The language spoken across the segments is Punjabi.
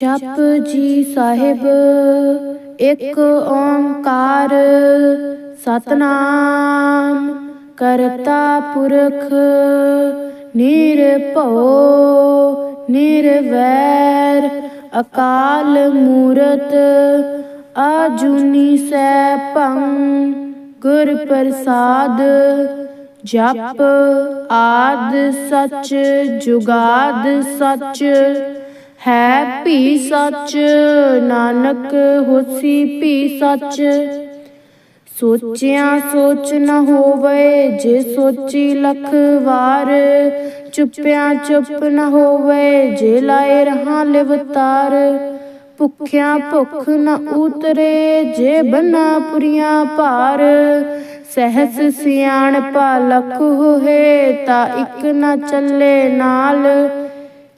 ਜਪ ਜੀ ਸਾਹਿਬ, ਇੱਕ ਓੰਕਾਰ ਸਤਨਾਮ, ਕਰਤਾ ਪੁਰਖ, ਨਿਰਭਉ, ਨਿਰਵੈਰ, ਅਕਾਲ ਮੂਰਤ, ਅਜੂਨੀ ਆਜੂਨੀ ਸੈਭੰ, ਗੁਰ ਪ੍ਰਸਾਦ, ਜਪ ਆਦ ਸਚ, ਜੁਗਾਦ ਸਚ ਹੈ ਭੀ ਸਚ, ਨਾਨਕ ਹੋਸੀ ਭੀ ਸਚ। ਸੋਚਿਆ ਸੋਚ ਨਾ ਹੋਵੇ, ਜੇ ਸੋਚੀ ਲਖ ਵਾਰ। ਚੁੱਪਿਆ ਚੁੱਪ ਨਾ ਹੋਵੇ, ਜੇ ਲਾਏ ਰਹਾ ਲਿਵਤਾਰ ਭੁੱਖਿਆ ਭੁੱਖ ਨਾ ਉਤਰੇ, ਜੇ ਬਨਾ ਪੁਰੀਆਂ ਭਾਰ। ਸਹਿਸ ਸਿਆਣ ਪਾ ਲਖ ਹੋਏ, ਤਾਂ ਇੱਕ ਨ ਚੱਲੇ ਨਾਲ।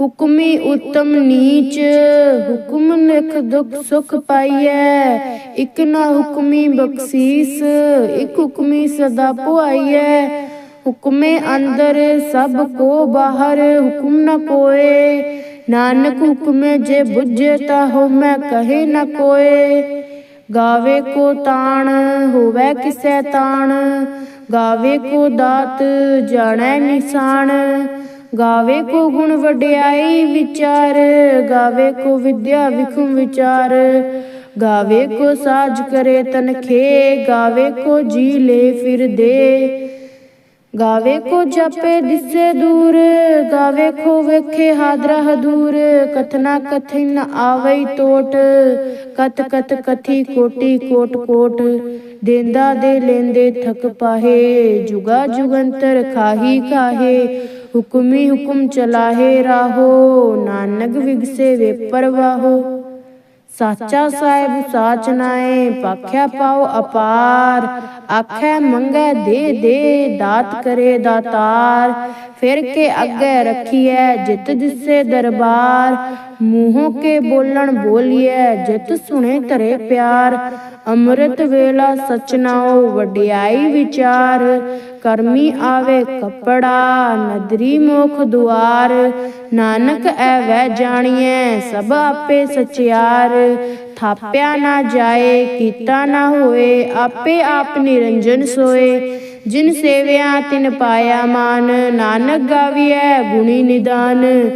ਹੁਕਮੀ ਉਤਮ ਨੀਚ, ਹੁਕਮ ਨਿਖ ਦੁਖ ਸੁਖ ਪਾਈਐ। ਇਕ ਨਾ ਹੁਕਮੀ ਬਖਸ਼ੀਸ, ਇਕ ਹੁਕਮੀ ਸਦਾ ਪੁਆਈਐ। ਹੁਕਮੇ ਅੰਦਰ ਸਭ ਕੋ ਬਾਹਰ, ਹੁਕਮ ਨ ਕੋਏ ਨਾਨਕ ਹੁਕਮੇ ਜੇ ਬੁੱਝੇ ਤਾ ਹੋ ਮੈਂ ਕਹੇ ਨ ਕੋਏ। ਗਾਵੇ ਕੋ ਤਾਣ, ਹੋਵੇ ਕਿਸੈ ਤਾਣ। ਗਾਵੇ ਕੋ ਦਾਤ, ਜਾਣੈ ਨਿਸ਼ਾਨ। ਗਾਵੇ ਕੋ ਗੁਣ ਵਡਿਆਈ ਵਿਚਾਰ, ਗਾਵੇ ਕੋ ਵਿਦਿਆ ਵਿਖਮ ਵਿਚਾਰ। ਗਾਵੇ ਕੋ ਸਾਜ ਕਰੇ ਤਨਖੇ ਗਾਵੇ ਕੋ ਜੀ ਲੈ ਫਿਰ ਦੇ। ਗਾਵੇ ਕੋ ਜਪੇ ਦਿਸੇ ਦੂਰ, ਗਾਵੇ ਕੋ ਵੇਖੇ ਹਾਦਰਾ ਹਦੂਰ। ਕਥਨਾ ਕਥਿਨ ਨ ਆਵਈ ਟੋਟ ਕਤ ਕਤ ਕਥੀ ਕੋਟੀ ਕੋਟ ਕੋਟ। ਦੇਂਦਾ ਦੇ ਲੈਂਦੇ ਥਕ ਪਾਹੇ, ਜੁਗਾ ਜੁਗੰਤਰ ਖਾਹੀ ਖਾਹੇ। ਹੁਕਮੀ ਹੁਕਮ ਚਲਾਹੇ ਰਾਹੋ, ਨਾਨਕ ਵਿਗਸੇ ਵੇ ਸਾਚਾ ਸਾਹਿਬ ਸਾਚ ਨਾਏ, ਪਾਖਿਆ ਪਾਉ ਅਪਾਰ। ਆਖੈ ਮੰਗੈ ਦੇ ਦੇ, ਦਾਤ ਕਰੇ ਦਾਤਾਰ। ਫਿਰ ਕੇ ਅੱਗੇ ਰਖੀਐ ਜਿਤ ਦਿਸੇ ਦਰਬਾਰ। ਮੂੰਹੋਂ ਕੇ ਬੋਲਣ ਬੋਲੀਐ, ਜਿਤ ਸੁਣੇ ਧਰੇ ਪਿਆਰ। ਅੰਮ੍ਰਿਤ ਵੇਲਾ ਸਚਨਾਉ ਵਡਿਆਈ ਵਿਚਾਰ। ਕਰਮੀ ਆਵੇ ਕਪੜਾ, ਨਦਰੀ ਮੋਖ ਦੁਆਰ। ਨਾਨਕ ਐਵੈ ਜਾਣੀਐ, ਸਭ ਆਪੇ ਸਚਿਆਰ। ਥਾਪਿਆ ਨਾ ਜਾਏ, ਕੀਤਾ ਨਾ ਹੋਏ, ਆਪੇ ਆਪ ਨਿਰੰਜਨ ਸੋਏ। ਜਿਨ ਸੇਵਿਆ ਤਿਨ ਪਾਇਆ ਮਾਨ, ਨਾਨਕ ਗਾਵੀਐ ਗੁਣੀ ਨਿਦਾਨ।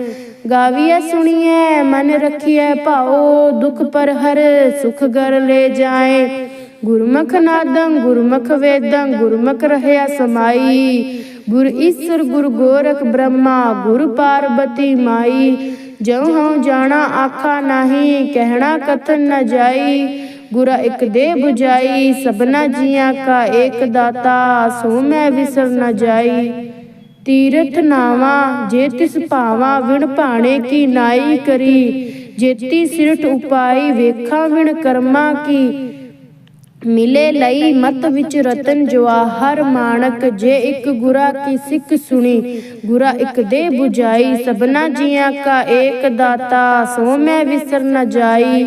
ਗਾਵੀਐ ਸੁਣੀਐ, ਮਨ ਰਖੀਐ ਭਾਉ, ਦੁਖ ਪਰ ਹਰ ਸੁਖ ਗਰ ਲੈ ਜਾਏ। ਗੁਰਮੁਖ ਨਾਦੰ, ਗੁਰਮੁਖ ਵੇਦੰ, ਗੁਰਮੁਖ ਰਹਿਆ ਸਮਾਈ। ਗੁਰ ਈਸਰ, ਗੁਰ ਗੋਰਖ ਬ੍ਰਹਮਾ, ਗੁਰ ਪਾਰਬਤੀ ਮਾਈ। ਜਉ ਹਉ ਜਾਣਾ ਆਖਾ ਨਹੀਂ, ਕਹਿਣਾ ਕਥਨ ਨ ਜਾਈ। ਗੁਰਾ ਇਕ ਦੇ 부ਜਾਈ ਸਭਨਾ ਜੀਆਂ ਕਾ ਏਕ ਦਾਤਾ, ਸੋ ਮੈਂ ਵਿਸਰ ਨ ਜਾਈ। ਤੀਰਥ ਨਾਵਾ, ਜੇ ਤਿਸ ਭਾਵਾ ਵਿਣ ਭਾਣੇ ਕੀ ਨਾਈ ਕਰੀ ਜੇਤੀ ਸਿਰਟ ਉਪਾਈ ਵੇਖਾਂ ਵਿਣ ਕਰਮਾ ਕੀ। ਮਿਲੇ ਲਈ ਮਤ ਵਿੱਚ ਰਤਨ ਜਵਾਹਰ ਮਾਨਕ ਜੇ ਇੱਕ ਗੁਰਾ ਕੀ ਸਿੱਖ ਸੁਣੀ। ਗੁਰਾ ਇੱਕ ਦੇ 부ਜਾਈ ਸਭਨਾ ਜੀਆਂ ਕਾ ਏਕ ਦਾਤਾ, ਸੋ ਮੈਂ ਵਿਸਰ ਨਾ ਜਾਈ।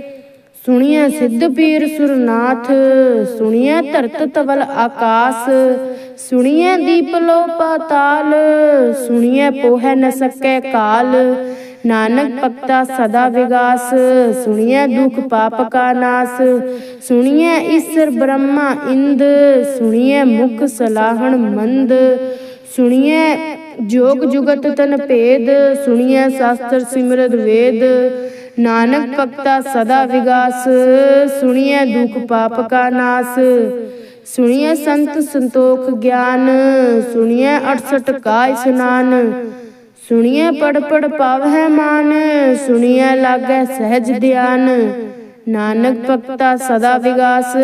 ਸੁਣੀਐ ਸਿੱਧ ਪੀਰ ਸੁਰਨਾਥ ਸੁਣੀਐ ਧਰਤ ਤਵਲ ਆਕਾਸ ਸੁਣੀਐ ਦੀਪ ਲੋ ਪਾਤਾਲ ਸੁਣੀਐ ਪੋਹਿ ਨ ਸਕੈ ਕਾਲ ਨਾਨਕ ਭਗਤਾ ਸਦਾ ਵਿਗਾਸ ਸੁਣੀਐ ਦੁਖ ਪਾਪ ਕਾ ਨਾਸ ਸੁਣੀਐ ਈਸ਼ਰ ਬ੍ਰਹਮਾ ਇੰਦ ਸੁਣੀਐ ਮੁਖ ਸਲਾਹਣ ਮੰਦ ਸੁਣੀਐ ਜੋਗ ਜੁਗਤ ਤਨ ਭੇਦ ਸੁਣੀਐ ਸ਼ਾਸਤਰ ਸਿਮਰਤ ਵੇਦ ਨਾਨਕ ਭਗਤਾ ਸਦਾ ਵਿਗਾਸ, ਸੁਣੀਐ ਦੁਖ ਪਾਪ ਕਾ ਨਾਸ। ਸੁਣੀਏ ਸੰਤ ਸੰਤੋਖ ਗਿਆਨ ਸੁਣੀਏ 68 ਕਾਇ ਸੁਨਾਨ ਸੁਣੀਏ ਪੜ ਪੜ ਪਾਵਹਿ ਮਾਨ ਸੁਣੀਏ ਲਾਗੈ ਸਹਿਜ ਧਿਆਨ। ਨਾਨਕ ਭਗਤਾ ਸਦਾ ਵਿਗਾਸ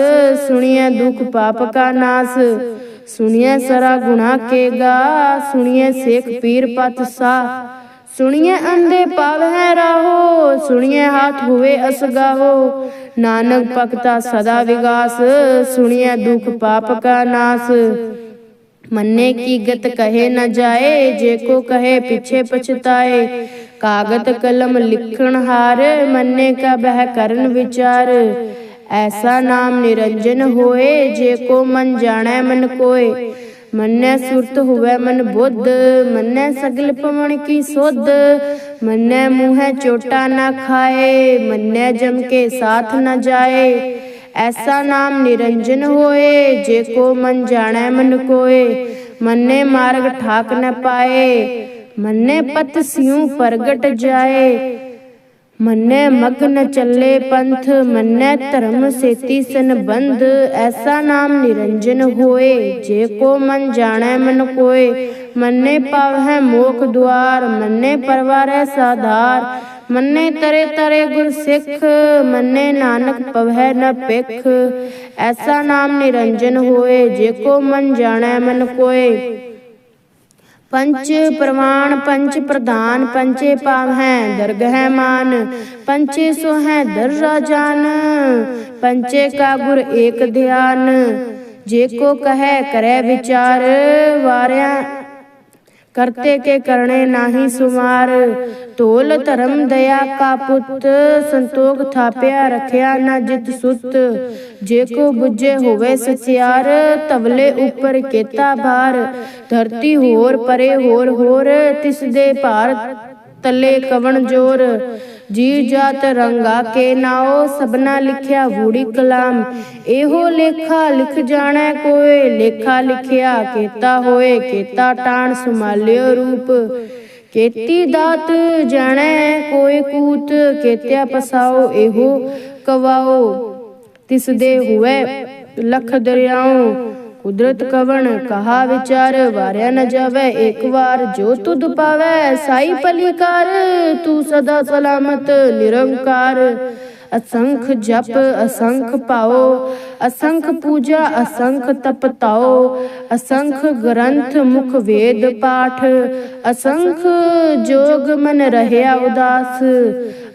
ਸੁਣੀਏ ਦੁਖ ਪਾਪ ਕਾ ਨਾਸ। ਸੁਣੀਏ ਸਰਾ ਗੁਣਾ ਕੇ ਗਾ ਸੁਣੀਏ ਸੇਖ ਪੀਰ ਪਤ ਸਾ। ਸੁਣੀਏ ਅੰਧੇ ਪਾਵਹਿ ਰਾਹੋ ਸੁਣੀਏ ਹਾਥ ਹੋਵੇ ਅਸਗਾਹੋ। ਨਾਨਕ ਭਗਤਾ ਸਦਾ ਵਿਗਾਸ ਸੁਣੀਏ ਦੁਖ ਪਾਪ ਕਾ ਨਾਸ। ਮੰਨੇ ਕੀ ਗਤ ਕਹੇ ਨ ਜਾਏ ਜੇ ਕੋ ਕਹੇ ਪਿਛੇ ਪਛਤਾਏ। ਕਾਗਤ ਕਲਮ ਲਿਖਣ ਹਾਰ ਮੰਨੇ ਕਾ ਬਹਿ ਕਰਨ ਵਿਚਾਰ। ਐਸਾ ਨਾਮ ਨਿਰੰਜਨ ਹੋਏ ਜੇ ਕੋ ਮਨ ਜਾਣੈ ਮਨ ਕੋਏ। ਮੰਨੈ ਸੁਰਤ ਹੋਵੇ ਮਨ ਬੁੱਧ, ਮੰਨੈ ਸਗਲ ਪਵਨ ਕੀ ਸੁਧ। ਮੰਨੈ ਮੂਹੈ ਚੋਟਾ ਨਾ ਖਾਏ, ਮੰਨੈ ਜਮ ਕੇ ਸਾਥ ਨਾ ਜਾਏ। ਐਸਾ ਨਾਮ ਨਿਰੰਜਨ ਹੋਏ, ਜੇ ਕੋ ਮਨ ਜਾਣੈ ਮਨ ਕੋਏ। ਮੰਨੇ ਮਾਰਗ ਠਾਕ ਨ ਪਾਏ, ਮੰਨੇ ਪਤ ਸਿਉ ਪ੍ਰਗਟ ਜਾਏ। ਮੰਨੇ ਮਗਨ ਚੱਲੇ ਪੰਥ, ਮੰਨੈ ਧਰਮ ਸੇਤੀ ਸੰਬੰਧ, ਐਸਾ ਨਾਮ ਨਿਰੰਜਨ ਹੋਏ, ਜੇ ਕੋ ਮਨ ਜਾਣੈ ਮਨ ਕੋਏ, ਮੰਨੇ ਪਾਵਹਿ ਮੋਖ ਦੁਆਰ, ਮੰਨੇ ਪਰਵਾਰੈ ਸਾਧਾਰ, ਮੰਨੇ ਤਰੇ ਤਰੇ ਗੁਰ ਸਿੱਖ, ਮੰਨੇ ਨਾਨਕ ਪਵਹਿ ਨ ਪਿਖ ਐਸਾ ਨਾਮ ਨਿਰੰਜਨ ਹੋਏ, ਜੇ ਕੋ ਮਨ ਜਾਣੈ ਮਨ ਕੋਏ। ਪੰਚ ਪ੍ਰਮਾਣ ਪੰਚ ਪ੍ਰਧਾਨ ਪੰਚੇ ਪਾਵ ਹੈ ਦਰਗਹਿ ਮਾਨ। ਪੰਚੇ ਸੋ ਹੈ, ਦਰ ਰਾਜਾਨ ਪੰਚੇ ਕਾ ਗੁਰ ਏਕ ਧਿਆਨ। ਜੇ ਕੋ ਕਹੈ, ਕਰੈ ਵਿਚਾਰ। ਵਾਰਿਆ ਕਰਤੇ ਕੇ ਕਰਣੇ ਨਾਹੀ ਸੁਮਾਰ। ਤੋਲ ਧਰਮ ਦਇਆ ਕਾ ਪੁੱਤ, ਸੰਤੋਖ ਥਾਪਿਆ ਰਖਿਆ ਨਾ ਜਿਤ ਸੁਤ। ਜੇ ਕੋ ਬੁੱਝੇ ਹੋਵੇ ਸਚਿਆਰ ਤਵਲੇ ਉੱਪਰ ਕੇਤਾ ਭਾਰ। ਧਰਤੀ ਹੋਰ ਪਰੇ ਹੋਰ ਹੋਰ, ਤਿਸ ਦੇ ਭਾਰ ਤਲੇ ਕਵਣ ਜੋਰ। ਜੀ ਜਾਤ ਰੰਗਾ ਕੇ ਨਾਓ ਸਬਨਾ ਲਿਖਿਆ ਵੂੜੀ ਕਲਾਮ। ਇਹੋ ਲੇਖਾ ਲਿਖ ਜਾਣਾ ਕੋਏ, ਲੇਖਾ ਲਿਖਿਆ ਕੀਤਾ ਹੋਏ, ਕੀਤਾ ਟਾਣ ਸੁਮਾਲਿਓ ਰੂਪ। ਕੀਤੀ ਦਾਤ ਜਾਣੈ ਕੋਈ ਕੂਤ, ਕੇਤਿਆ ਪਸਾਓ ਇਹੋ ਕਵਾਓ ਤਿਸ ਦੇ ਹੁਏ ਲਖ ਦਰਿਆਉ ਕੁਦਰਤ ਕਵਣ, ਕਹਾ ਵਿਚਾਰ, ਵਾਰਿਆ ਨ ਜਾਵੇ ਇੱਕ ਵਾਰ, ਜੋ ਤੁਧ ਪਾਵੈ, ਸਾਈ ਭਲੀ ਕਰ ਤੂੰ ਸਦਾ ਸਲਾਮਤ, ਨਿਰੰਕਾਰ। ਅਸੰਖ ਜਪ, ਅਸੰਖ ਪਾਓ, ਅਸੰਖ ਪੂਜਾ, ਅਸੰਖ ਤਪਤਾਓ, ਅਸੰਖ ਗ੍ਰੰਥ ਮੁਖ ਵੇਦ ਪਾਠ। ਅਸੰਖ ਜੋਗ ਮਨ ਰਹਿਆ ਉਦਾਸ,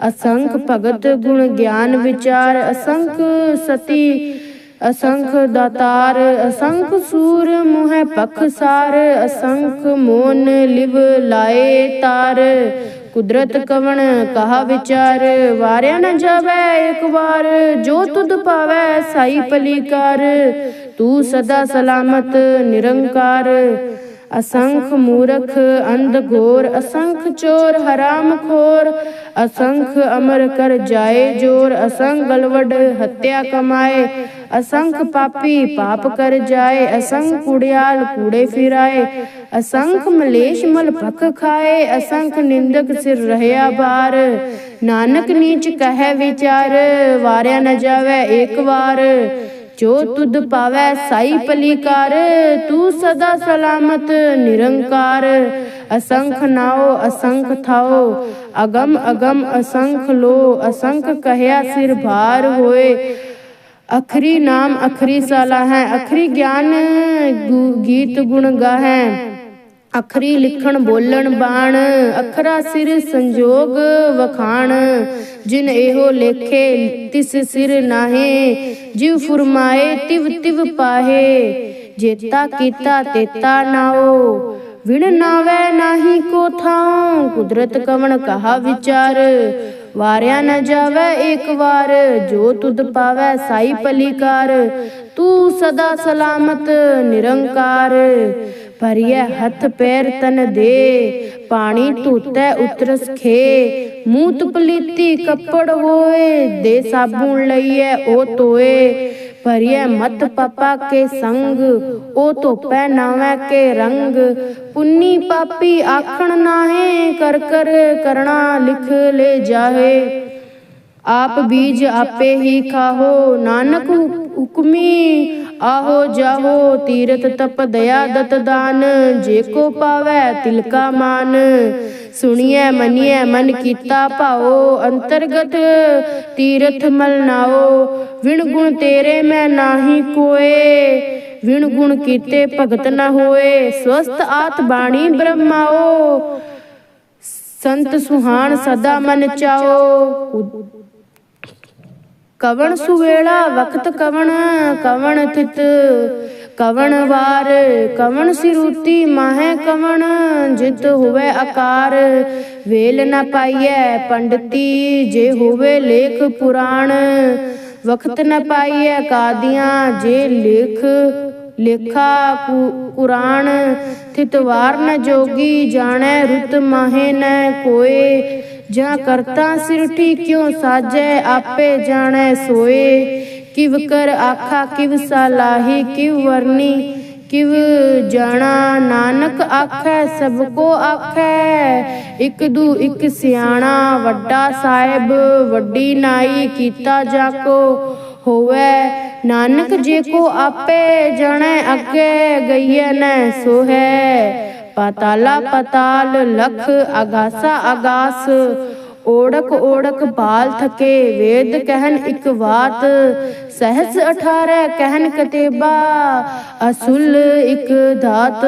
ਅਸੰਖ ਭਗਤ ਗੁਣ ਗਿਆਨ ਵਿਚਾਰ, ਅਸੰਖ ਸਤੀ ਅਸੰਖ ਦਾਤਾਰ, ਅਸੰਖ ਸੂਰ ਮੁਹਿ ਪਖਸਾਰ ਅਸੰਖ ਮੋਨ ਲਿਵ ਲਾਏ ਤਾਰ। ਕੁਦਰਤ ਕਵਣ ਕਹਾ ਵਿਚਾਰ, ਵਾਰਿਆ ਨ ਜਾਵੇ ਇੱਕ ਵਾਰ, ਜੋ ਤੁਧ ਪਾਵੈ ਸਾਈ ਭਲੀ ਤੂੰ ਸਦਾ ਸਲਾਮਤ, ਨਿਰੰਕਾਰ। ਅਸੰਖ ਮੂਰਖ ਅੰਧ ਘੋਰ, ਅਸੰਖ ਚੋਰ ਹਰਾਮ ਖੋਰ, ਅਸੰਖ ਅਮਰ ਕਰ ਜਾਏ ਜੋਰ, ਅਸੰਖ ਗਲਵਡ ਹੱਤਿਆ ਕਮਾਏ, ਅਸੰਖ ਪਾਪੀ ਪਾਪ ਕਰ ਜਾਏ, ਅਸੰਖ ਕੁੜਿਆਲ ਕੂੜੇ ਫਿਰਾਏ, ਅਸੰਖ ਮਲੇਸ਼ ਮਲ ਭਖ ਖਾਏ, ਅਸੰਖ ਨਿੰਦਕ ਸਿਰ ਰਹਿਆ ਬਾਰ ਨਾਨਕ ਨੀਚ ਕਹੈ ਵਿਚਾਰ, ਵਾਰਿਆ ਨ ਜਾਵੇ ਏਕ ਵਾਰ ਜੋ ਤੁਧ ਪਾਵੈ ਸਾਈ ਪਲੀਕਾਰ ਤੂੰ ਸਦਾ ਸਲਾਮਤ, ਨਿਰੰਕਾਰ। ਅਸੰਖ ਨਾਓ, ਅਸੰਖ ਥਾਓ, ਅਗਮ ਅਗਮ, ਅਸੰਖ ਲੋ, ਅਸੰਖ ਕਹਿਆ ਸਿਰ ਭਾਰ ਹੋਏ। ਅਖਰੀ ਨਾਮ ਅਖਰੀ ਸਾਲਾ ਹੈ, ਅਖਰੀ ਗਿਆਨ ਗੀਤ ਗੁਣ ਗਾਹੈ। ਅਖਰੀ ਲਿਖਣ, ਬੋਲਣ, ਬਾਣ, ਅਖਰਾ ਸਿਰ ਸੰਜੋਗ ਵਖਾਣ। ਜਿਨ ਇਹੋ ਲੇਖੇ, ਤਿਸ ਸਿਰ ਨਾਹੇ ਜਿਵ ਫੁਰਮਾਏ, ਤਿਵ ਤਿਵ ਪਾਹੇ। ਜੇਤਾ ਕੀਤਾ, ਤੇਤਾ ਨਾਓ। ਵਿਣ ਨਾਵੇ ਨਾਹੀ ਕੋ ਥਾਉ, ਕੁਦਰਤ ਕਵਣ ਕਹਾ ਵਿਚਾਰ। ਵਾਰਿਆ ਨ ਜਾਵੇ ਇੱਕ ਵਾਰ, ਜੋ ਤੁਧ ਪਾਵੈ ਸਾਈ ਭਲੀਕਾਰ। ਤੂੰ ਸਦਾ ਸਲਾਮਤ, ਨਿਰੰਕਾਰ। ਭਰੀਐ ਹੱਥ ਪੈਰ ਤਨ ਦੇ, ਪਾਣੀ ਧੋਤੈ ਉਤਰਸ ਖੇ। ਮੂਤ ਪਲੀਤੀ ਕੱਪੜ ਹੋਏ, ਦੇ ਸਾਬੂਨ ਲਈਐ, ਉਹ ਤੋਏ ਭਰੀਐ ਮਤ ਪਪਾ ਕੇ ਸੰਗ, ਉਹ ਧੋਪੈ ਨਾਵੇਂ ਕੇ ਰੰਗ। ਪੁੰਨੀ ਪਾਪੀ ਆਖਣ ਨਾਹੇ, ਕਰ ਕਰ ਕਰਣਾ ਲਿਖ ਲੈ ਜਾਹੇ। ਆਪ ਬੀਜ ਆਪੇ ਹੀ ਖਾਹੋ, ਨਾਨਕ ਹੁਕਮੀ ਆਹੋ ਜਾਹੋ ਤੀਰਥ ਤਪ ਦਇਆ ਦਤ ਦਾਨ। ਜੇ ਕੋ ਪਾਵੈ ਤਿਲਕਾ ਮਾਨ। ਸੁਣੀਐ ਮਨੀਐ ਮਨ ਕੀਤਾ ਭਾਓ ਅੰਤਰਗਤ ਤੀਰਥ ਮਲ ਨਾਓ ਵਿਣ ਗੁਣ ਤੇਰੇ ਮੈਂ ਨਾਹੀ ਕੋਏ। ਵਿਣ ਗੁਣ ਕੀਤੇ ਭਗਤ ਨਾ ਹੋਏ। ਸਵਸਤ ਆਤ ਬਾਣੀ ਬ੍ਰਹਮਾਓ ਸੰਤ ਸੁਹਾਣ ਸਦਾ ਮਨ ਚਾਓ ਕਵਣ ਸੁਵੇਲਾ, ਵਕਤ ਕਵਣ ਕਵਣ ਥਿਤ ਕਵਣ ਵਾਰ, ਕਵਣ ਸਿਰੂਤੀ, ਮਾਹੇ ਕਵਣ, ਜਿਤ ਹੋਵੇ ਆਕਾਰ। ਵੇਲ ਨਾ ਪਾਈਐ ਪੰਡਤੀ, ਜੇ ਹੋਵੇ ਲੇਖ ਪੁਰਾਣ। ਵਕਤ ਨਾ ਪਾਈਐ ਕਾਦੀਆਂ, ਜੇ ਲੇਖ, ਲੇਖਾ ਕੁ- ਕੁਰਾਨ ਥਿਤ ਵਾਰ ਨ ਜੋਗੀ, ਜਾਣੈ ਰੁਤ ਮਾਹੇ ਨ ਕੋਏ। ਜਾਂ ਕਰਤਾ ਸਿਰਠੀ ਕਿਉ ਸਾਜੈ? ਆਪੇ ਜਾਣੈ ਸੋਏ। ਕਿਵ ਕਰ ਆਖਾ ਕਿਵ ਸਲਾਹੀ ਕਿਵ ਵਰਨੀ। ਕਿਵ ਜਾਣਾ? ਨਾਨਕ ਆਖੈ ਸਭ ਕੋ ਆਖੈ। ਇਕ ਦੂ ਇਕ ਸਿਆਣਾ ਵੱਡਾ ਸਾਹਿਬ ਵੱਡੀ ਨਾਈ ਕੀਤਾ ਜਾਕੋ। ਹੋਵੇ ਨਾਨਕ ਜੇ ਕੋ ਆਪੇ ਜਣੈ ਅੱਗੇ ਗਈਐ ਨੈ ਸੋ ਹੈ ਪਾਤਾਲਾ ਪਤਾਲ ਲਖ ਆਗਾਸਾ ਆਗਾਸ ਓੜਕ ਓੜਕ ਬਾਲ ਥਕੇ, ਵੇਦ ਕਹਿਨ ਇੱਕ ਬਾਤ ਸਹਸ 18 ਕਹਿਨ ਕਤੇਬਾ, ਅਸੁਲ ਇੱਕ ਧਾਤ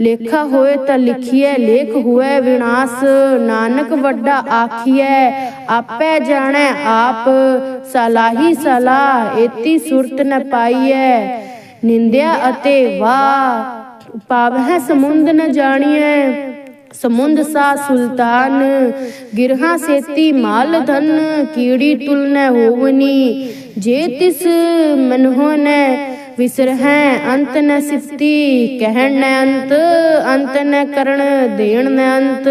ਲੇਖਾ ਹੋਏ ਤਾਂ ਲਿਖੀਐ, ਲੇਖ ਹੋਏ ਵਿਨਾਸ਼। ਨਾਨਕ ਵੱਡਾ ਆਖੀਐ, ਆਪੇ ਜਾਣੈ ਆਪ। ਸਲਾਹੀ ਸਲਾਹ, ਏਤੀ ਸੁਰਤ ਨ ਪਾਈਐ। ਨਿੰਦਿਆ ਅਤੇ ਵਾਹ ਪਾਵਹਿ ਸਮੁੰਦ ਨ ਜਾਣੀਐ। ਸਮੁੰਦ ਸਾ ਸੁਲਤਾਨ। ਗਿਰਹਾ ਸੇਤੀ ਮਾਲ ਧਨ। ਕੀੜੀ ਤੁਲ ਨ ਹੋਵਨੀ। ਜੇ ਤਿਸ ਮਨਹੁ ਨ ਵਿਸਰਹਿ ਅੰਤ ਨ ਸਿਫਤੀ। ਕਹਿਣ ਨ ਅੰਤ। ਅੰਤ ਨ ਕਰਨ ਦੇਣ ਨ ਅੰਤ।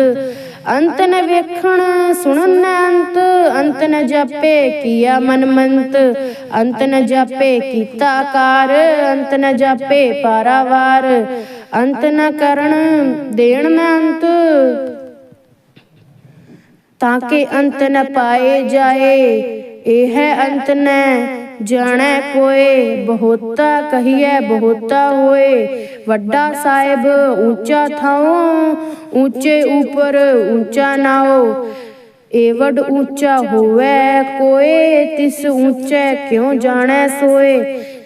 ਅੰਤ ਨ ਵੇਖਣ ਸੁਣਨ ਨ ਅੰਤ ਅੰਤ ਨ ਜਾਪੇ ਕੀਆ ਮਨ ਮੰਤ ਅੰਤ ਨ ਜਾਪੇ ਕੀਤਾ ਆਕਾਰ, ਅੰਤ ਨ ਜਾਪੇ ਪਾਰਾਵਾਰ, ਅੰਤ ਨ ਕਰਨ ਦੇਣ ਨ ਅੰਤ। ਤਾਂ ਕਿ ਅੰਤ ਨ ਪਾਏ ਜਾਏ, ਇਹ ਹੈ ਅੰਤ ਨ ਜਾਣੈ ਕੋਏ ਬਹੁਤਾ ਕਹੀਐ, ਬਹੁਤਾ ਹੋਏ। ਵੱਡਾ ਸਾਹਿਬ ਉੱਚਾ ਥਾਉ, ਉੱਚੇ ਉਪਰ ਉੱਚਾ ਨਾਓ ਏਵਡ ਉੱਚਾ ਹੋਵੇ ਕੋਏ ਤਿਸ ਉੱਚੇ ਕਿਉ ਜਾਣੈ ਸੋਏ।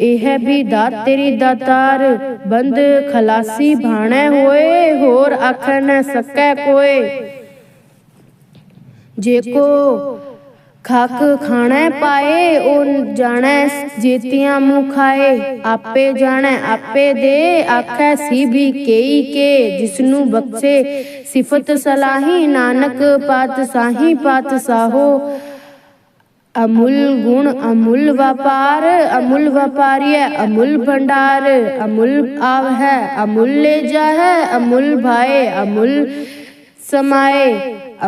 ਇਹ ਵੀ ਦਾਤ ਤੇਰੀ ਦਾਤਾਰ, ਬੰਦ ਖਲਾਸੀ ਭਾਣੈ ਹੋਏ, ਹੋਰ ਆਖੈ ਨ ਸਕੈ ਕੋਏ। ਜੇ ਕੋ ਖਾਕ ਖਾਣੈ ਪਾਏ ਉਹ ਜਾਣੈ ਜੀਤੀਆਂ ਮੂੰਹ ਖਾਏ। ਆਪੇ ਜਾਣੈ, ਆਪੇ ਦੇ, ਆਖੈ ਸੀ ਵੀ ਕੇਈ ਕੇ, ਜਿਸਨੂੰ ਬਖਸ਼ੇ ਸਿਫਤ ਸਲਾਹੀ। ਨਾਨਕ ਪਾਤ ਸਾਹੀ ਪਾਤ ਸਾਹੋ ਅਮੁੱਲ ਗੁਣ, ਅਮੁੱਲ ਵਪਾਰ, ਅਮੁੱਲ ਵਪਾਰੀਐ, ਅਮੁੱਲ ਭੰਡਾਰ, ਅਮੁੱਲ ਆਵ ਹੈ ਅਮੁੱਲ ਲੈ ਜਾਹੈ, ਅਮੁੱਲ ਭਾਏ, ਅਮੁੱਲ ਸਮਾਏ,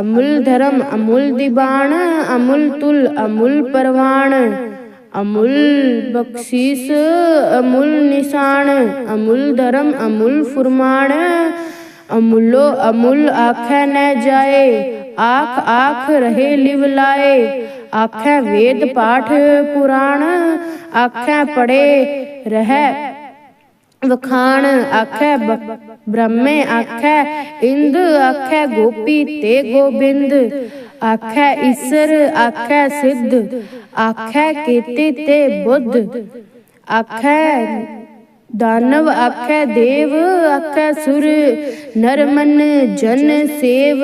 ਅਮੁੱਲ ਧਰਮ, ਅਮੁੱਲ ਦੀਵਾਨ ਅਮੁੱਲ ਤੁਲ, ਅਮੁੱਲ ਪਰਵਾਨ ਅਮੁੱਲ ਬਖਸ਼ੀਸ, ਅਮੁੱਲ ਨਿਸ਼ਾਨ ਅਮੁੱਲ ਧਰਮ, ਅਮੁੱਲ ਫੁਰਮਾਨ ਅਮੁੱਲੋ ਅਮੁੱਲ ਆਖੈ ਨ ਜਾਏ, ਆਖ ਆਖ ਰਹੇ ਲਿਵ ਲਾਏ ਆਖੈ ਵੇਦ ਪਾਠ ਪੁਰਾਣ, ਆਖੈ ਪੜੇ ਰਹਿ ਵਖਾਣ, ਆਖੈ ਬ- ਬ੍ਰਹਮੇ ਆਖੈ ਇੰਦ, ਆਖੈ ਗੋਪੀ ਤੇ ਗੋਬਿੰਦ, ਆਖੈ ਈਸਰ, ਆਖੈ ਸਿੱਧ, ਆਖੈ ਕੀਤੇ ਤੇ ਬੁੱਧ, ਆਖੈ ਦਾਨਵ, ਆਖੈ ਦੇਵ, ਆਖੈ ਸੁਰ, ਨਰਮਨ ਜਨ ਸੇਵ।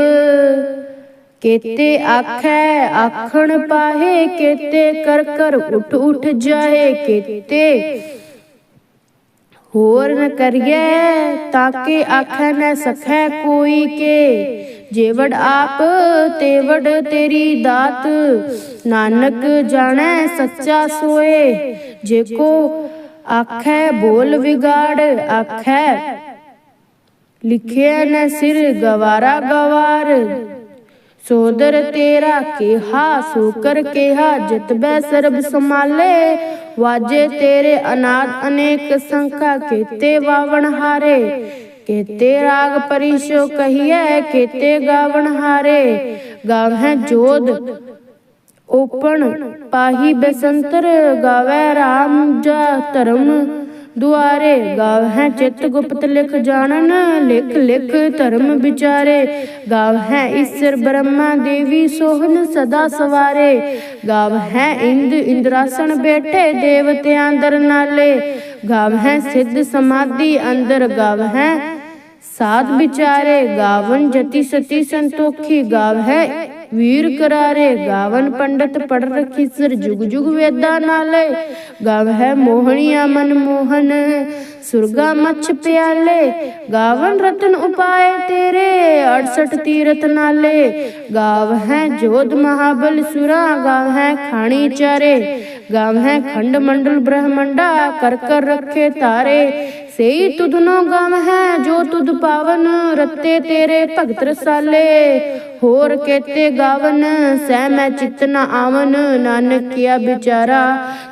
ਕੇਤੇ ਆਖੈ, ਆਖਣ ਪਾਹੇ, ਕੇਤੇ ਕਰ ਕਰ ਉਠ ਉਠ ਜਾਏ, ਕੇਤੇ ਹੋਰ ਨ ਕਰੀਐ ਤਾਕੇ ਆਖੈ ਨ ਸਖੈ ਕੋਈ ਕੇ। ਜੇਵੜ ਆਪ ਤੇਵੜ ਤੇਰੀ ਦਾਤ, ਨਾਨਕ ਜਾਣੈ ਸੱਚਾ ਸੋਏ। ਜੇ ਕੋ ਆਖੈ ਬੋਲ ਵਿਗਾੜ, ਆਖੈ ਲਿਖਿਆ ਨ ਸਿਰ ਗਵਾਰਾ ਗਵਾਰ। ਸੋਦਰ ਤੇਰਾ ਕਿਹਾ ਸੋ ਕਿਹਾ, ਜਿਤ ਸਰਬ ਸਮਾਲੇ ਵਾਜੇ ਤੇਰੇ ਅਨਾਦ ਅਨੇਕ ਸੰਖਾ, ਕੀਤੇ ਵਾਵਣ ਹਾਰੇ। ਕੀਤੇ ਰਾਗ ਪਰਿਸ਼ੋ ਕਹੀਐ, ਕੀਤੇ ਗਾਵਣ ਹਾਰੇ। ਗਾਵਹਿ ਜੋਦ ਓਪਣ, ਪਾਹੀ ਬਸੰਤਰ ਗਾਵੇ RAM ਜਾ ਧਰਮ। ਦੁਆਰੇ ਗਾਵਹਿ ਚਿਤ ਗੁਪਤ ਲਿਖ ਜਾਣਨ, ਲਿਖ ਲਿਖ ਧਰਮ ਵਿਚਾਰੇ। ਗਾਵਹਿ ਈਸ਼ਰ ਬ੍ਰਹਮਾ ਦੇਵੀ ਸੋਹਨ ਸਦਾ ਸਵਾਰੇ। ਗਾਵਹਿ ਇੰਦ ਇੰਦਰਾਸਣ ਬੈਠੇ ਦੇਵਤਿਆਂ ਦਰ ਨਾਲੇ ਗਾਵ ਹੈ ਸਿੱਧ ਸਮਾਧੀ ਅੰਦਰ, ਗਾਵ ਹੈ ਸਾਧ ਵਿਚਾਰੇ। ਗਾਵਨ ਜਤੀ ਸਤੀ ਸੰਤੋਖੀ, ਗਾਵ ਹੈ ਵੀਰ ਕਰਾਰੇ ਗਾਵਨ ਪੰਡਤ ਪੜ ਰਖੀ ਸਿਰ ਜੁਗ ਜੁਗ ਵੇਦਾਂ ਨਾਲੇ ਗਾਵਹਿ ਮੋਹਣੀਆ ਮਨ ਮੋਹਨ ਸੁਰਗਾ ਮੱਛ ਪਿਆਲੇ, ਗਾਵਨ ਰਤਨ ਉਪਾਏ ਤੇਰੇ 68 ਤੀਰਥ ਨਾਲੇ। ਗਾਵਹਿ ਜੋਧ ਮਹਾਬਲ ਸੁਰਾ ਗਾਵਹਿ ਖਾਣੀ ਚਾਰੇ। ਗਾਵਹਿ ਖੰਡ ਮੰਡਲ ਬ੍ਰਹਮੰਡਾ, ਕਰ ਕਰ ਰੱਖੇ ਤਾਰੇ। ਸਈ ਤੁਧਨੋ ਗਮ ਹੈ ਜੋ ਤੁਧ ਪਾਵਨ, ਰਤੇ ਤੇਰੇ ਭਗਤ ਰਸਾਲੇ। ਹੋਰ ਕੇਤੇ ਗਾਵਨ, ਸਹਿ ਮੈਂ ਚਿਤ ਨ ਆਵਨ, ਨਾਨਕ ਕੀਆ ਵਿਚਾਰਾ।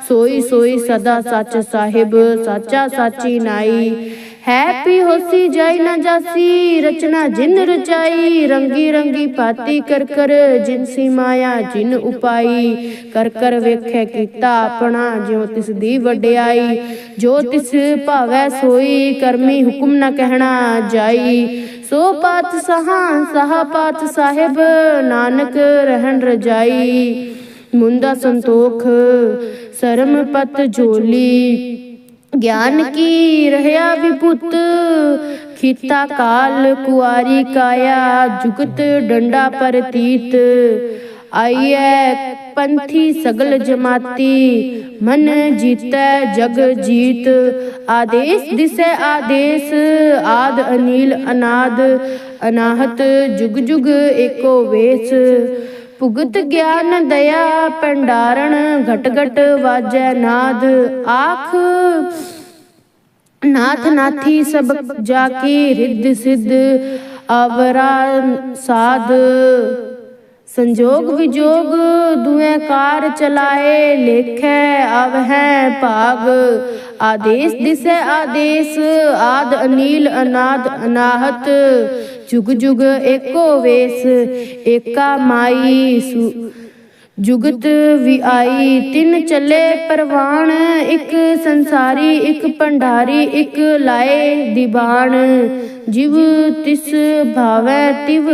ਸੋਈ ਸੋਈ ਸਦਾ ਸੱਚ ਸਾਹਿਬ, ਸਾਚਾ ਸਾਚੀ ਨਾਈ ਹੈ ਹੋਸੀ ਜਾਈ ਨਾ ਜਾਸੀ, ਰਚਨਾ ਜਿਨ ਰਚਾਈ, ਰੰਗੀ ਰੰਗੀ ਪਾਤੀ ਕਰ ਕਰ ਜਿਨਸੀ ਮਾਇਆ ਜਿਨ ਉਪਾਈ। ਕਰ ਕਰ ਵੇਖੈ ਕੀਤਾ ਆਪਣਾ, ਜਿਉ ਤਿਸ ਦੀ ਵਡਿਆਈ। ਜੋ ਤਿਸ ਭਾਵੈ ਸੋਈ, ਕਰਮੀ ਹੁਕਮ ਨਾ ਕਹਿਣਾ ਜਾਈ। ਸੋ ਪਾਤ ਸਹਾ ਸਹਾ ਪਾਤ ਸਾਹਿਬ, ਨਾਨਕ ਰਹਿਣ ਰਜਾਈ। ਮੁੰਦਾ ਸੰਤੋਖ, ਸਰਮ ਪਤ ਜੋਲੀ। ਗਿਆਨ ਕੀ ਰਹਿਆ ਵਿਭੁਤ? ਖੀਤਾ ਕਾਲ ਕੁਆਰੀ ਕਾਇਆ, ਜੁਗਤ ਡੰਡਾ ਪਰਤੀਤ। ਆਈਐ ਪੰਥੀ ਸਗਲ ਜਮਾਤੀ, ਮਨ ਜੀਤੈ ਜਗ ਜੀਤ। ਆਦੇਸ਼ ਦਿਸੈ ਆਦੇਸ਼, ਆਦ ਅਨੀਲ ਅਨਾਦ। ਅਨਾਹਤ ਜੁਗ ਜੁਗ ਏਕੋ ਵੇਸ। ਭੁਗਤ ਗਿਆਨ ਦਇਆ, ਭੰਡਾਰਣ ਘਟ ਘਟ ਵਾਜੈ ਨਾਦ। ਆਖ, ਨਾਥ ਨਾਥੀ ਸਭ ਜਾ ਕੀ ਰਿੱਧ ਸਿੱਧ ਅਵਰਾ ਸਾਧ। ਸੰਜੋਗ ਵਿਜੋਗ ਦੁਐ ਕਾਰ ਚਲਾਏ, ਲੇਖੈ ਅਵਹਿ ਭਾਗ। ਆਦੇਸ਼ ਦਿਸੈ ਆਦੇਸ਼, ਆਦ ਅਨੀਲ ਅਨਾਦ ਅਨਾਹਤ। ਜੁਗ ਜੁਗ ਏਕੋ ਵੇਸ, ਏਕਾ ਮਾਈ ਜੁਗਤ ਵੀ ਆਈ, ਤਿੰਨ ਚੱਲੇ ਪਰਵਾਣ, ਇੱਕ ਸੰਸਾਰੀ, ਇੱਕ ਭੰਡਾਰੀ, ਇੱਕ ਲਾਏ ਦੀਵਾਨ ਜਿਵ ਤਿਸ ਭਾਵੈ, ਤਿਵ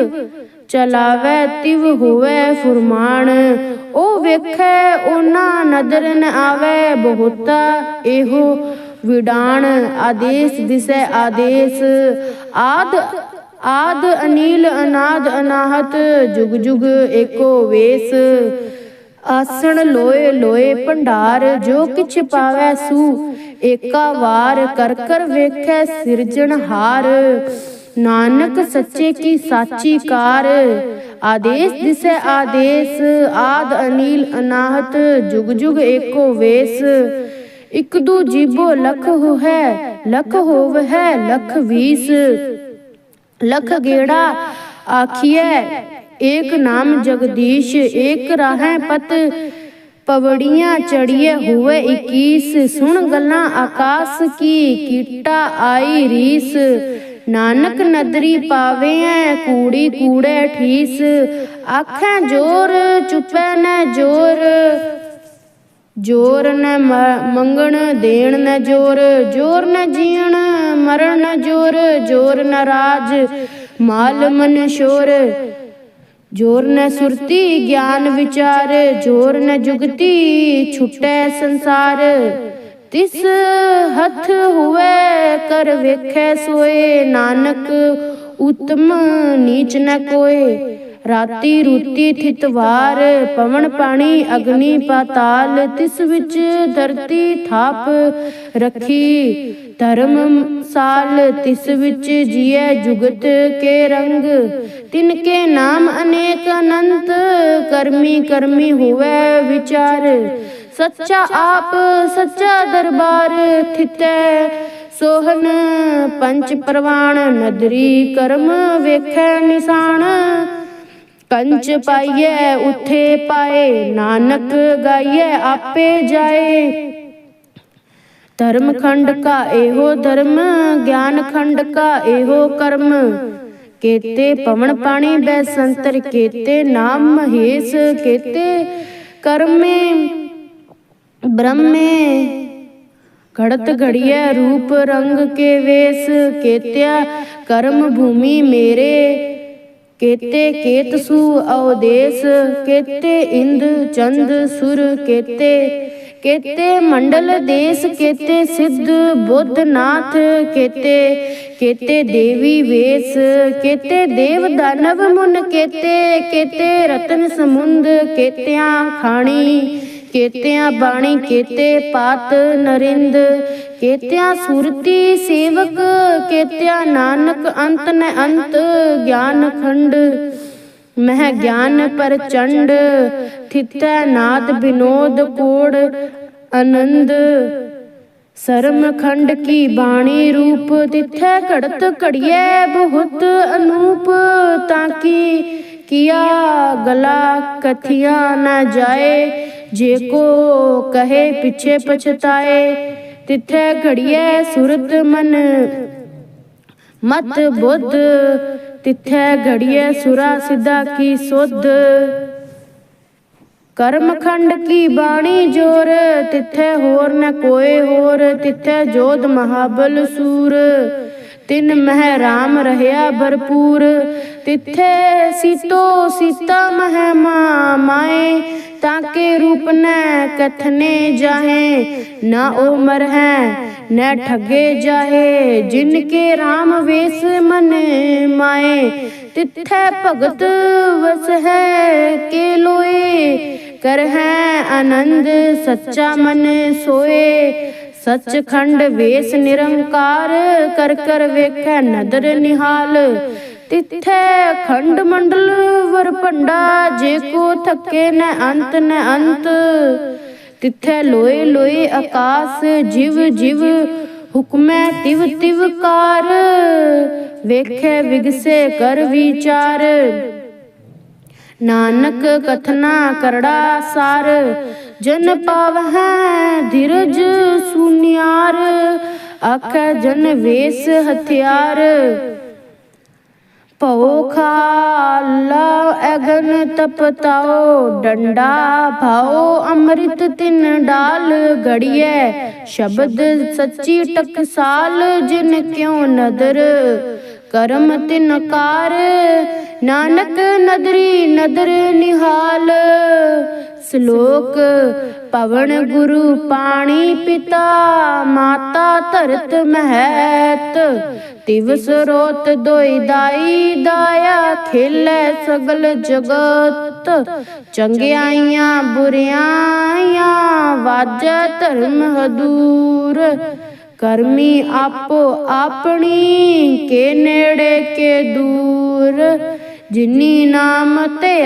ਚਲਾਵੈ, ਤਿਵ ਹੋਵੈ ਫੁਰਮਾਨ। ਉਹ ਵੇਖੈ, ਉਹਨਾਂ ਨਦਰ ਨ ਆਵੈ, ਬਹੁਤਾ ਇਹੋ ਵਿਡਾਣ। ਆਦੇਸ਼ ਦਿਸੈ ਆਦੇਸ਼। ਆਦ ਆਦ ਅਨੀਲ ਅਨਾਦ ਅਨਾਹਤ, ਜੁਗ ਜੁਗ ਏਕੋ ਵੇਸ। ਆਸਣ ਲੋਏ ਲੋਏ ਭੰਡਾਰ, ਜੋ ਕਿਛ ਪਾਵੈ ਸੂ, ਏਕਾ ਵਾਰ ਕਰ ਕਰ ਵੇਖੈ ਸਿਰਜਣਹਾਰ ਨਾਨਕ ਸੱਚੇ ਕੀ ਸਾਚੀ ਕਾਰ, ਆਦੇਸ਼ ਦਿਸੈ ਆਦੇਸ਼, ਆਦ ਅਨੀਲ ਅਨਾਹਤ, ਜੁਗ ਜੁਗ ਏਕੋ ਵੇਸ। ਇਕ ਦੂ ਜੀਬੋ ਲਖ ਹੋ ਲਖ ਹੋਵ ਹੈ ਲਖ ਵੀਸ। ਲਖ ਗੇੜਾ ਆਖੀਐ ਏਕ ਨਾਮ ਜਗਦੀਸ਼ ਏਕ ਰਾਹੈ ਪਤ ਪਵੜੀਆਂ ਚੜੀਏ ਹੋਵੇ 21 ਸੁਣ ਗੱਲਾਂ ਆਕਾਸ ਕੀ ਕੀਟਾ ਆਈ ਰੀਸ। ਨਾਨਕ ਨਦਰੀ ਪਾਵੇ ਐ ਕੂੜੀ ਕੂੜੇ ਠੀਸ। ਆਖਾਂ ਜੋਰ ਚੁੱਪੈ ਨ ਜੋਰ। ਜੋਰ। ਨ ਮੰਗਣ ਦੇਣ ਨ ਜੋਰ। ਜੋਰ। ਨ ਜੀਣ। ਮਰਨ ਨ ਜੋਰ ਜੋਰ ਨ ਮਾਲ ਮਨ ਸ਼ੋਰ, ਜੋਰ ਨ ਸੁਰਤੀ ਗਿਆਨ ਵਿਚਾਰ, ਜੋਰ ਨ ਜੁਗਤੀ ਛੁਟੈ ਸੰਸਾਰ। ਤਿਸ ਹੱਥ ਹੁਵੇ, ਕਰ ਵੇਖੈ ਸੋਏ। ਨਾਨਕ ਉਤਮ ਨੀਚ ਨ ਕੋਏ। ਰਾਤੀ ਰੂਤੀ ਥਿਤਵਾਰ ਪਵਨ ਪਾਣੀ, ਅਗਨੀ ਪਾਤਾਲ, ਤਿਸ ਵਿੱਚ ਧਰਤੀ ਥਾਪ ਰੱਖੀ। ਧਰਮ ਸਾਲ, ਤਿਸ ਵਿੱਚ ਜੀਐ ਜੁਗਤ ਕੇ ਰੰਗ। ਤਿਨ ਕੇ ਨਾਮ ਅਨੇਕ ਅਨੰਤ, ਕਰਮੀ ਕਰਮੀ ਹੋਵੇ ਵਿਚਾਰ। ਸੱਚਾ ਆਪ, ਸੱਚਾ ਦਰਬਾਰ ਥਿਤੈ। ਸੋਹਨ ਪੰਚ ਪ੍ਰਵਾਨ ਨਦਰੀ ਕਰਮ ਵੇਖੈ ਨਿਸ਼ਾਨ। ਕੰਚ ਪਾਈਐ, ਉਥੇ ਪਾਏ ਨਾਨਕ ਗਾਈਐ, ਆਪੇ ਜਾਏ। ਧਰਮ ਖੰਡ ਕਾ ਇਹੋ ਧਰਮ, ਗਿਆਨ ਖੰਡ ਕਾ ਇਹੋ ਕਰਮ। ਕੇਤੇ ਪਵਨ ਪਾਣੀ ਬੈ ਸੰਤਰ ਕੇਤੇ ਨਾਮ ਮਹੇਸ਼, ਕੇਤੇ ਕਰਮੇ ਬ੍ਰਹਮੇ। ਘੜਤ ਘੜੀਐ ਰੂਪ ਰੰਗ ਕੇ ਵੇਸ, ਕੇਤਿਆ ਕਰਮ ਭੂਮੀ ਮੇਰੇ। ਕੇਤੇ ਕੇਤਸੂ ਅਵਦੇਸ, ਕੇਤੇ ਇੰਦ ਚੰਦ ਸੁਰ ਕੇਤੇ ਕੇਤੇ ਮੰਡਲ ਦੇਸ, ਕੇਤੇ ਸਿੱਧ ਬੁੱਧ ਨਾਥ ਕੇਤੇ ਕੇਤੇ ਦੇਵੀ ਵੇਸ, ਕੇਤੇ ਦੇਵ ਦਾਨਵ ਮੁਨ ਕੇਤੇ ਕੇਤੇ ਰਤਨ ਸਮੁੰਦ ਕੇਤਿਆਂ ਖਾਣੀ, ਕੇਤਿਆਂ ਬਾਣੀ ਕੇਤੇ ਪਾਤ ਨਰਿੰਦ ਕੇਤਿਆ ਸੁਰਤੀ ਸੇਵਕ, ਕੇਤਿਆ ਨਾਨਕ, ਅੰਤ ਨ ਅੰਤ ਗਿਆਨ ਖੰਡ। ਮਹਿ ਗਿਆਨ ਪਰਚੰਡ ਥਿਤੈ ਨਾਦ ਬਿਨੋਦ ਕੋੜ, ਆਨੰਦ। ਸਰਮ ਖੰਡ ਕੀ ਬਾਣੀ ਰੂਪ, ਤਿਥੈ ਘੜਤ ਘੜੀਏ ਬਹੁਤ ਅਨੂਪ। ਤਾਂ ਕੀ ਕੀਆ ਗਲਾ ਕਥਿਆ ਨਾ ਜਾਏ, ਜੇ ਕੋ ਕਹੇ ਪਿਛੇ ਪਛਤਾਏ ਤਿਥੈ ਘੜੀਐ ਸੁਰਤ ਮਨ। ਮਤ ਬੁੱਧ, ਤਿਥੈ ਘੜੀਐ ਸੁਰਾ ਸਿੱਧਾ ਕੀ ਸੁਧ। ਕਰਮ ਖੰਡ ਕੀ ਬਾਣੀ ਜੋਰ, ਤਿਥੈ ਹੋਰ ਨ ਕੋਏ ਹੋਰ, ਤਿਥੈ ਜੋਧ ਮਹਾਬਲ ਸੂਰ। ਤਿਨ ਮਹਿ ਰਾਮ ਰਹਿਆ ਭਰਪੂਰ, ਤਿਥੈ ਸੀਤੋ ਸੀਤਾ ਮਹਿ ਮਾ ਮਾਏ। ਤਾਕੇ ਰੂਪ ਨ ਕਥਨੇ ਜਾਹੇ, ਨਾ ਓ ਮਰਹਿ ਨ ਠਗੇ ਜਾਹੇ ਜਿਨ ਕੇ RAM ਵੇਸ ਮਨ ਮਾਏ। ਤਿਥੈ ਭਗਤ ਵਸ ਹੈ ਕੇ ਲੋਏ ਕਰਹਿ ਆਨੰਦ ਸੱਚਾ ਮਨ ਸੋਏ। ਸਚਖੰਡ ਵੇਸ ਨਿਰੰਕਾਰ, ਕਰ ਕਰ ਵੇਖੈ ਨਦਰ ਨਿਹਾਲ ਤਿਥੈ ਖੰਡ ਮੰਡਲ ਵਰ ਭੰਡਾ, ਜੇ ਕੋ ਥਕੇ ਨ ਅੰਤ ਨ ਅੰਤ। ਤਿਥੈ ਲੋਏ ਲੋਏ ਆਕਾਸ, ਜਿਵ ਜਿਵ, ਹੁਕਮੈ ਤਿਵ ਤਿਵ ਕਾਰ। ਵੇਖੈ, ਵਿਗਸੇ, ਕਰ ਵਿਚਾਰ। ਨਾਨਕ ਕਥਨਾ ਕਰੜਾ ਸਾਰ, ਜਨ ਪਾਵਹਿ ਧੀਰਜ ਸੁਨਿਆਰ। ਆਖੈ, ਜਨ ਵੇਸ ਹਥਿਆਰ। ਭਉ ਖਾਲਾ ਅਗਨ ਤਪਤਾਓ, ਡੰਡਾ ਭਾਓ, ਅੰਮ੍ਰਿਤ ਤਿਨ ਡਾਲ ਗੜੀਐ। ਸ਼ਬਦ ਸੱਚੀ ਟਕਸਾਲ, ਜਿਨ ਕਿਉ ਨਦਰ। ਕਰਮ ਤਿਨ ਕਾਰ, ਨਾਨਕ ਨਦਰੀ ਨਦਰ ਨਿਹਾਲ। ਸ਼ਲੋਕ, ਪਵਨ ਗੁਰੂ ਪਾਣੀ ਪਿਤਾ, ਮਾਤਾ ਧਰਤ ਮਹਿਤ। ਤਿਵ ਸਰੋਤ ਦੋਈ ਦਾਈ ਦਾਇਆ, ਖੇਲੇ ਸਗਲ ਜਗਤ। ਚੰਗਿਆਈਆਂ ਬੁਰਿਆਈਆਂ, ਵਾਜੈ ਧਰਮ ਹਦੂਰ। ਕਰਮੀ ਆਪੋ ਆਪਣੀ, ਕੇ ਨੇੜੇ ਕੇ ਦੂਰ। ਜਿਨੀ ਨਾਮ ਤੇ